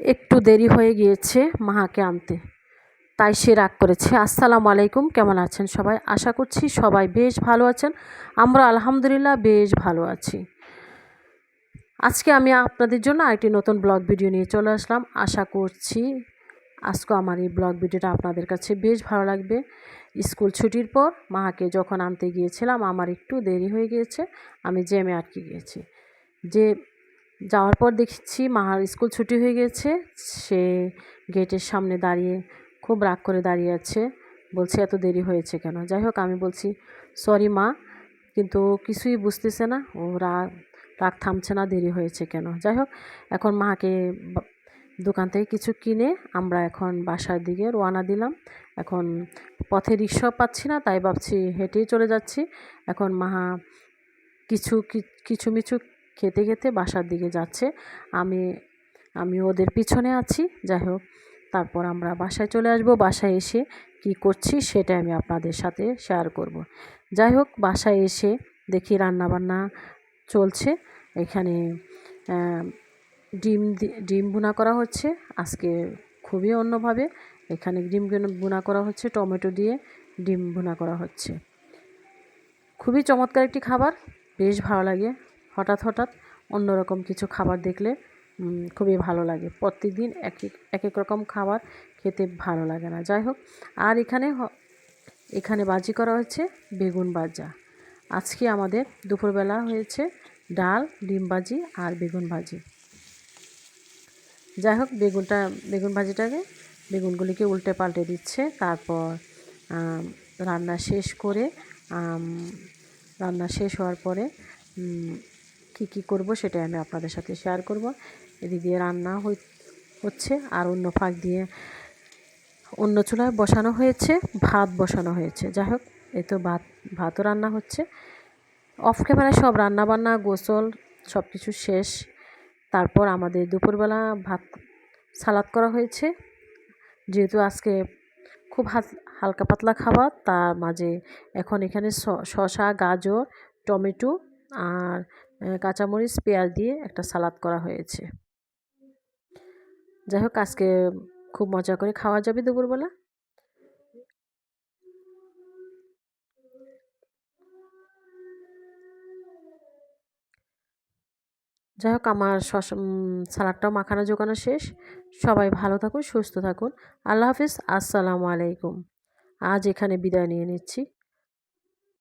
একটু দেরি হয়ে গিয়েছে মাহাকে আনতে, তাই সে রাগ করেছে। আসসালামু আলাইকুম, কেমন আছেন সবাই? আশা করছি সবাই বেশ ভালো আছেন। আমরা আলহামদুলিল্লাহ বেশ ভালো আছি। আজকে আমি আপনাদের জন্য আরেকটি নতুন ব্লগ ভিডিও নিয়ে চলে আসলাম। আশা করছি আজকে আমার এই ব্লগ ভিডিওটা আপনাদের কাছে বেশ ভালো লাগবে। স্কুল ছুটির পর মাকে যখন আনতে গিয়েছিলাম, আমার একটু দেরি হয়ে গিয়েছে, আমি জ্যামে আটকে গিয়েছি। যে যাওয়ার পর দেখছি মার স্কুল ছুটি হয়ে গেছে। সে গেটের সামনে দাঁড়িয়ে খুব রাগ করে দাঁড়িয়ে আছে। বলছে, এত দেরি হয়েছে কেন? যাই হোক, আমি বলছি সরি মা, কিন্তু কিছুই বুঝতেছে না। ও রাগ রাগ থামছে না, দেরি হয়েছে কেন? যাই হোক, এখন মাকে দোকান থেকে কিছু কিনে আমরা এখন বাসার দিকে রওনা দিলাম। এখন পথে রিক্সাও পাচ্ছি না, তাই ভাবছি হেঁটেই চলে যাচ্ছি। এখন মাহা কিছু কিছু মিছু খেতে খেতে বাসার দিকে যাচ্ছে। আমি আমি ওদের পিছনে আছি। যাই হোক, তারপর আমরা বাসায় চলে আসব। বাসায় এসে কি করছি সেটা আমি আপনাদের সাথে শেয়ার করব। যাই হোক, বাসায় এসে দেখি রান্নাবান্না চলছে। এখানে ডিম ডিম বুনা করা হচ্ছে। আজকে খুবই অন্যভাবে। এখানে ডিম বুনা করা হচ্ছে। টমেটো দিয়ে ডিম বুনা করা হচ্ছে। খুবই চমৎকার একটি খাবার। বেশ ভালো লাগে। হঠাৎ হঠাৎ অন্যরকম কিছু খাবার দেখলে খুবই ভালো লাগে। প্রতিদিন এক এক এক রকম খাবার খেতে ভালো লাগে না। যাই হোক, আর এখানে এখানে বাজি করা হয়েছে বেগুন ভাজা। আজকে আমাদের দুপুরবেলা হয়েছে ডাল, ডিম ভাজি আর বেগুন ভাজি। যাই হোক, বেগুনটা, বেগুন ভাজিটাকে বেগুনগুলিকে উল্টে পাল্টে দিচ্ছে। তারপর রান্না শেষ করে রান্না শেষ হওয়ার পরে কি কি করব সেটাই আমি আপনাদের সাথে শেয়ার করব। এদিক দিয়ে রান্না হচ্ছে আর অন্য ফাঁক দিয়ে অন্য চুলায় বসানো হয়েছে, ভাত বসানো হয়েছে। যাই হোক, এই তো ভাত, ভাতও রান্না হচ্ছে। অফ ক্যামেরায় সব রান্না বান্না গোসল সব কিছু শেষ। তারপর আমাদের দুপুরবেলা ভাত সালাদ করা হয়েছে। যেহেতু আজকে খুব হালকা পাতলা খাবার, তার মাঝে এখন এখানে শশা গাজর, টমেটো আর কাঁচামরিচ, পেঁয়াজ দিয়ে একটা সালাদ করা হয়েছে। যাই হোক, আজকে খুব মজা করে খাওয়া যাবে দুপুরবেলা। যাই হোক, আমার সালাডটাও মাখানো জোগানো শেষ। সবাই ভালো থাকুন, সুস্থ থাকুন। আল্লাহ হাফিজ, আসসালামু আলাইকুম। আজ এখানে বিদায় নিয়ে নিচ্ছি।